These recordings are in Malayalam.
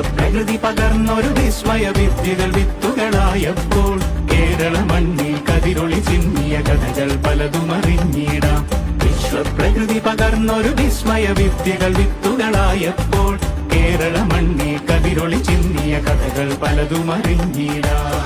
വിശ്വപ്രകൃതി പകർന്നൊരു വിസ്മയ വിദ്യകൾ വിത്തുകളായപ്പോൾ കേരള മണ്ണിൽ കതിരൊളി ചിന്നിയ കഥകൾ പലതും അറിഞ്ഞിടാം വിശ്വപ്രകൃതി പകർന്നൊരു വിസ്മയ വിദ്യകൾ വിത്തുകളായപ്പോൾ കേരള മണ്ണിൽ കതിരൊളി ചിന്നിയ കഥകൾ പലതും അറിഞ്ഞിടാം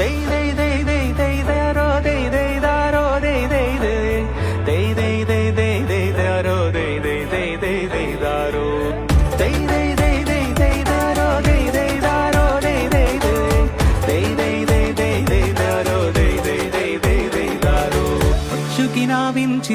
ദൈ ദൈ ദൈ ദൈ ദൈ ദൈ ദൈ ദൈ ദൈ ദൈ ദൈ ദൈ ദൈ ദൈ ദൈ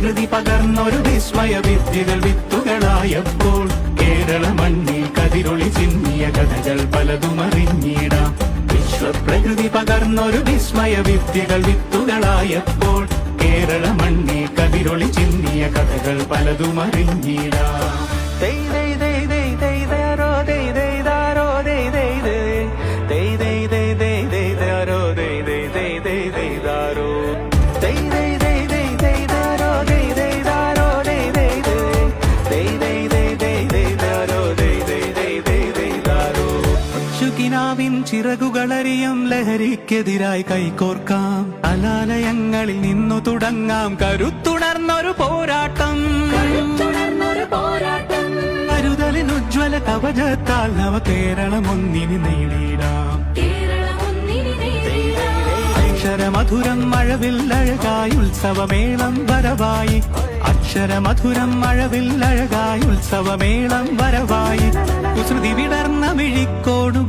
വിശ്വപ്രകൃതി പകർന്നൊരു വിസ്മയ വിദ്യകൾ വിത്തുകളായപ്പോൾ കേരള മണ്ണിൽ കതിരൊളി ചിന്നിയ കഥകൾ പലതും അറിഞ്ഞിടാം. വിശ്വപ്രകൃതി പകർന്നൊരു വിസ്മയ വിദ്യകൾ വിത്തുകളായപ്പോൾ കേരള മണ്ണിൽ കതിരൊളി ചിന്നിയ കഥകൾ പലതും ശുകിനാവിൻ ചിറകുകളറിയും ലഹരിക്കെതിരായി കൈകോർക്കാം. അലാലയങ്ങളിൽ നിന്നു തുടങ്ങാം കരുത്തുണർന്നൊരു പോരാട്ടം. കരുതലിനുജ്വല കവചത്താൽ നവ കേരളം ഒന്നിന് നേടിയിടാം. അക്ഷരമധുരം മഴവിൽ അഴകായി ഉത്സവമേളം വരവായി. അക്ഷരമധുരം മഴവിൽ അഴകായി ഉത്സവമേളം വരവായി. കുസൃതി വിടർന്ന